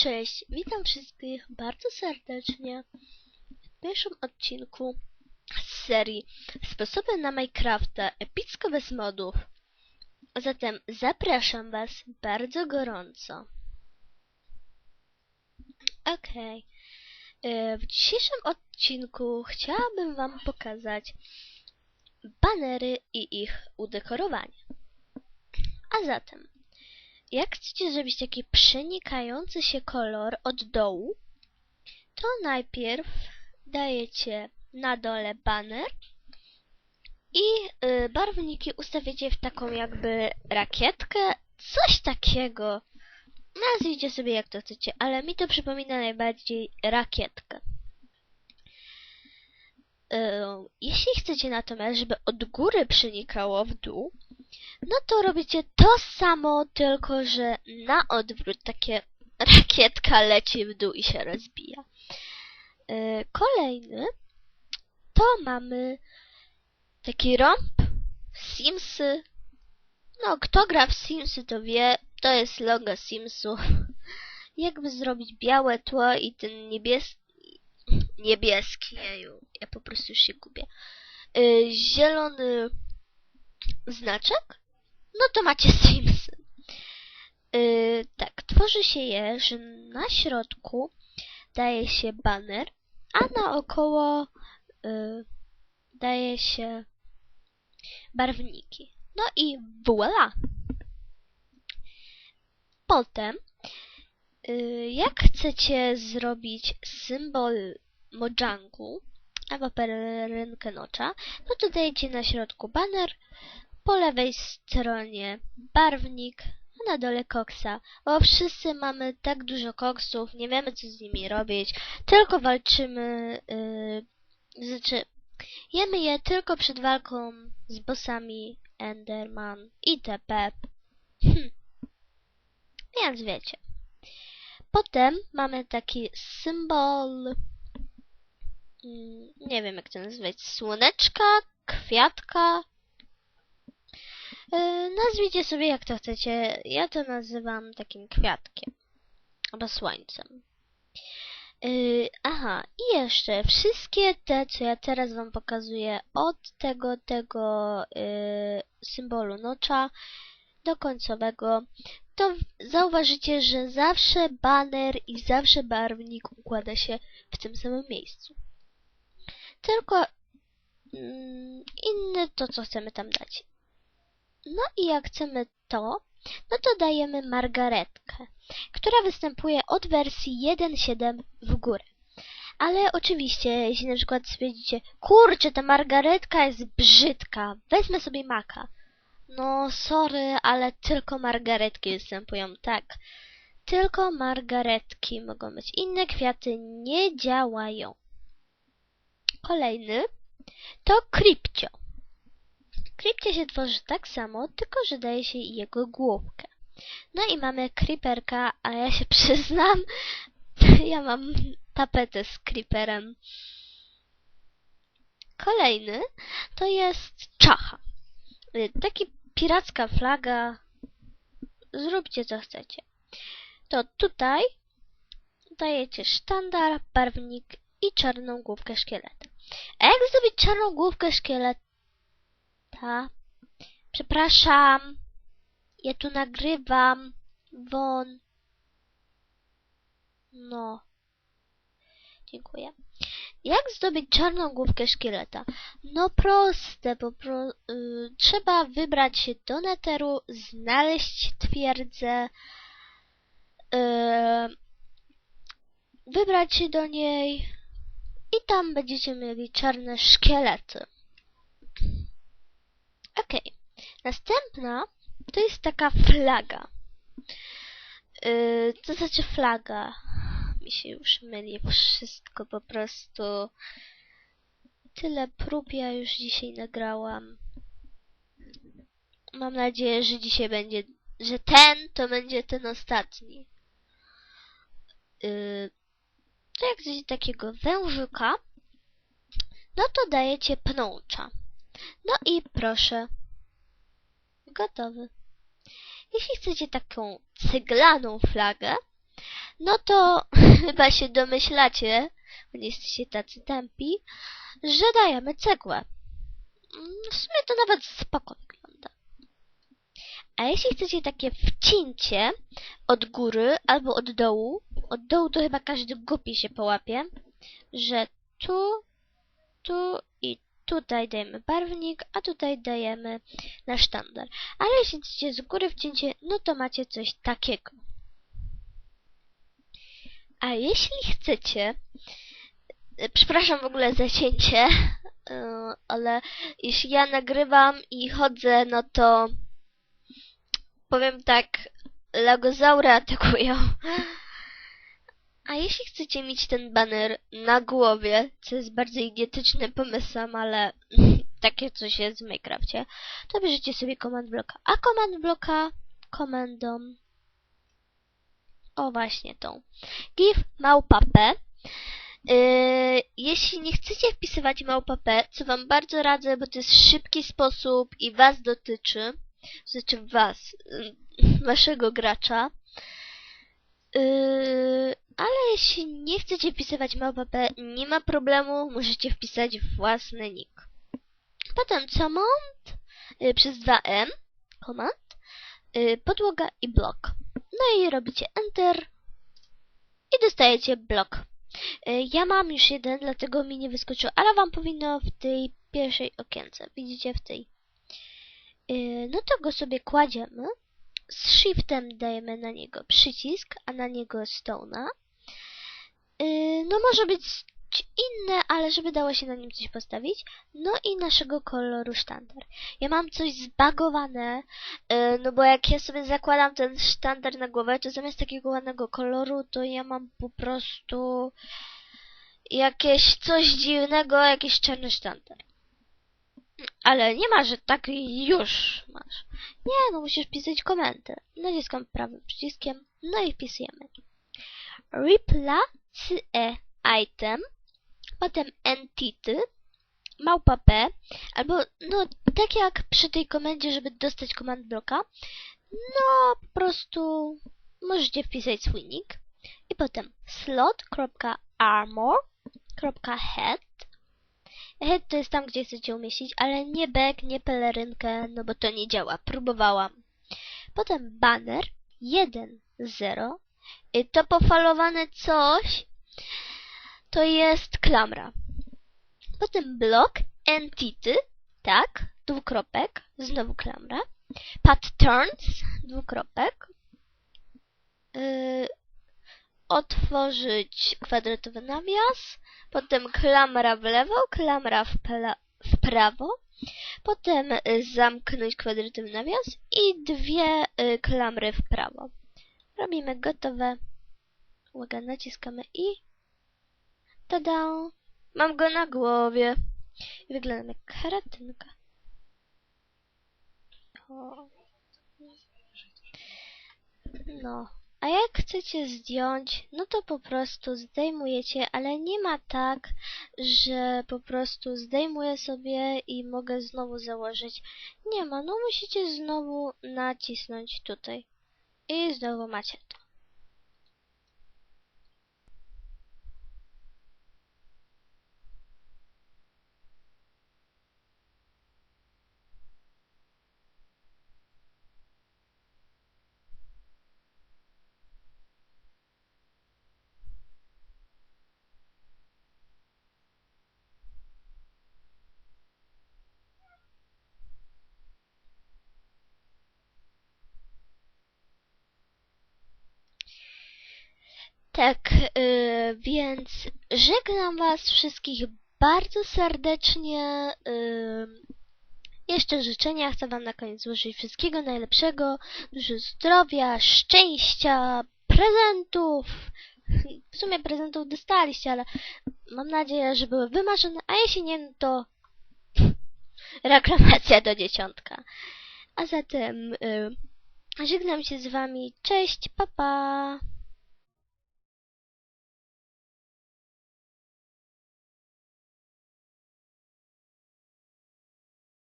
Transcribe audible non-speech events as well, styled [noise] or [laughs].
cześć! Witam wszystkich bardzo serdecznie w pierwszym odcinku z serii Sposoby na Minecrafta epicko bez modów. Zatem zapraszam Was bardzo gorąco. Okej. E, W dzisiejszym odcinku chciałabym Wam pokazać banery i ich udekorowanie. A zatem, jak chcecie zrobić taki przenikający się kolor od dołu, to najpierw dajecie na dole banner i y, barwniki ustawiacie w taką jakby rakietkę, coś takiego. Nazwijcie sobie jak to chcecie, ale mi to przypomina najbardziej rakietkę. Y, Jeśli chcecie natomiast, żeby od góry przenikało w dół, no to robicie to samo, tylko że na odwrót takie [laughs] rakietka leci w dół i się rozbija. Yy, Kolejny to mamy taki rąb, Simsy. No, kto gra w Simsy to wie, to jest logo Simsu. [laughs] Jakby zrobić białe tło i ten niebieski, niebieski, jeju, ja po prostu się gubię. Yy, Zielony znaczek, no to macie [laughs] Simsy. Yy, tak, tworzy się je, że na środku daje się baner, a naokoło yy, daje się barwniki. No i voila! Potem, yy, jak chcecie zrobić symbol Mojangu albo pelerynkę nocza, no to dajecie na środku baner, po lewej stronie barwnik, a na dole koksa. Bo wszyscy mamy tak dużo koksów, nie wiemy co z nimi robić, tylko walczymy, yy, znaczy jemy je tylko przed walką z bossami Enderman itp. Hm. Więc wiecie. Potem mamy taki symbol, mm, nie wiem jak to nazwać, słoneczka, kwiatka, nazwijcie sobie jak to chcecie. Ja to nazywam takim kwiatkiem. Albo słońcem. Yy, aha, i jeszcze wszystkie te, co ja teraz wam pokazuję, od tego, tego yy, symbolu nocza do końcowego, to zauważycie, że zawsze baner i zawsze barwnik układa się w tym samym miejscu. Tylko mm, inny to, co chcemy tam dać. No i jak chcemy to, no to dajemy margaretkę, która występuje od wersji 1.7 w górę. Ale oczywiście, jeśli na przykład stwierdzicie, kurczę, ta margaretka jest brzydka, wezmę sobie maka. No, sorry, ale tylko margaretki występują, tak. Tylko margaretki mogą być. Inne kwiaty nie działają. Kolejny to krypcio. Krypcie się tworzy tak samo, tylko że daje się jego główkę. No i mamy creeperka, a ja się [laughs] przyznam, ja mam tapetę z creeperem. Kolejny to jest czacha. Taki piracka flaga. Zróbcie co chcecie. To tutaj dajecie sztandar, barwnik i czarną główkę szkieleta. A jak zrobić czarną główkę szkieleta? Ta. Przepraszam. Ja tu nagrywam. Won. No. Dziękuję. Jak zdobyć czarną główkę szkieleta? No proste, po pro... Yy, trzeba wybrać się do neteru, znaleźć twierdzę, yy, wybrać się do niej i tam będziecie mieli czarne szkielety. Okay. Następna to jest taka flaga. Yy, to znaczy flaga. Mi się już myli wszystko po prostu. Tyle prób ja już dzisiaj nagrałam. Mam nadzieję, że dzisiaj będzie, że ten to będzie ten ostatni. Yy, to jak coś takiego wężyka, no to dajecie pnącza. No i proszę. Gotowy. Jeśli chcecie taką ceglaną flagę, no to [laughs] chyba się domyślacie, bo nie jesteście tacy tępi, że dajemy cegłę. W sumie to nawet spoko wygląda. A jeśli chcecie takie wcięcie od góry albo od dołu, od dołu to chyba każdy głupi się połapie, że tu, tu tutaj dajemy barwnik, a tutaj dajemy na sztandar. Ale jeśli chcecie z góry wcięcie, no to macie coś takiego. A jeśli chcecie, przepraszam w ogóle za cięcie, [laughs] e, ale jeśli ja nagrywam i chodzę, no to powiem tak, lagozaury atakują. [laughs] A jeśli chcecie mieć ten baner na głowie, co jest bardzo idiotycznym pomysłem, ale [laughs] takie coś jest w Minecrafcie, to bierzecie sobie command bloka. A command bloka komendą o właśnie tą. Give małpa p. Yy, jeśli nie chcecie wpisywać małpa p, co wam bardzo radzę, bo to jest szybki sposób i was dotyczy, znaczy was, yy, [laughs] waszego gracza, yy, ale jeśli nie chcecie wpisywać małpa p, nie ma problemu, możecie wpisać własny nick. Potem command yy, przez 2m, command, yy, podłoga i blok. No i robicie Enter i dostajecie blok. Y, Ja mam już jeden, dlatego mi nie wyskoczył, ale wam powinno w tej pierwszej okience. Widzicie w tej. Y, No to go sobie kładziemy. Z shiftem dajemy na niego przycisk, a na niego stone'a. No może być inne, ale żeby dało się na nim coś postawić. No i naszego koloru sztandar. Ja mam coś zbagowane, y, no bo jak ja sobie zakładam ten sztandar na głowę, to zamiast takiego ładnego koloru, to ja mam po prostu jakieś coś dziwnego, jakiś czarny sztandar. Ale nie ma, że tak już masz. Nie, no musisz pisać komenty. Naciskam prawym przyciskiem, no i wpisujemy. Replace item, potem entity, małpa p, albo no tak jak przy tej komendzie, żeby dostać command bloka, no po prostu możecie wpisać swój nick i potem slot.armor.head Head to jest tam, gdzie chcecie umieścić, ale nie back, nie pelerynkę, no bo to nie działa. Próbowałam. Potem banner 1.0 Y, To pofalowane coś to jest klamra. Potem blok entity, tak, dwukropek, znowu klamra. Patterns, dwukropek. Yy, otworzyć kwadratowy nawias, potem klamra w lewo, klamra w, w prawo, potem y, zamknąć kwadratowy nawias i dwie y, klamry w prawo. Robimy gotowe. Uwaga, naciskamy i tada! Mam go na głowie. I wyglądam jak karatynka. No. A jak chcecie zdjąć, no to po prostu zdejmujecie, ale nie ma tak, że po prostu zdejmuję sobie i mogę znowu założyć. Nie ma, no musicie znowu nacisnąć tutaj. is the room Tak, yy, więc żegnam Was wszystkich bardzo serdecznie. Yy, jeszcze życzenia chcę Wam na koniec złożyć wszystkiego najlepszego, dużo zdrowia, szczęścia, prezentów. W sumie prezentów dostaliście, ale mam nadzieję, że były wymarzone, a jeśli nie, no to [laughs] reklamacja do dzieciątka. A zatem yy, żegnam się z Wami. Cześć, papa! Pa.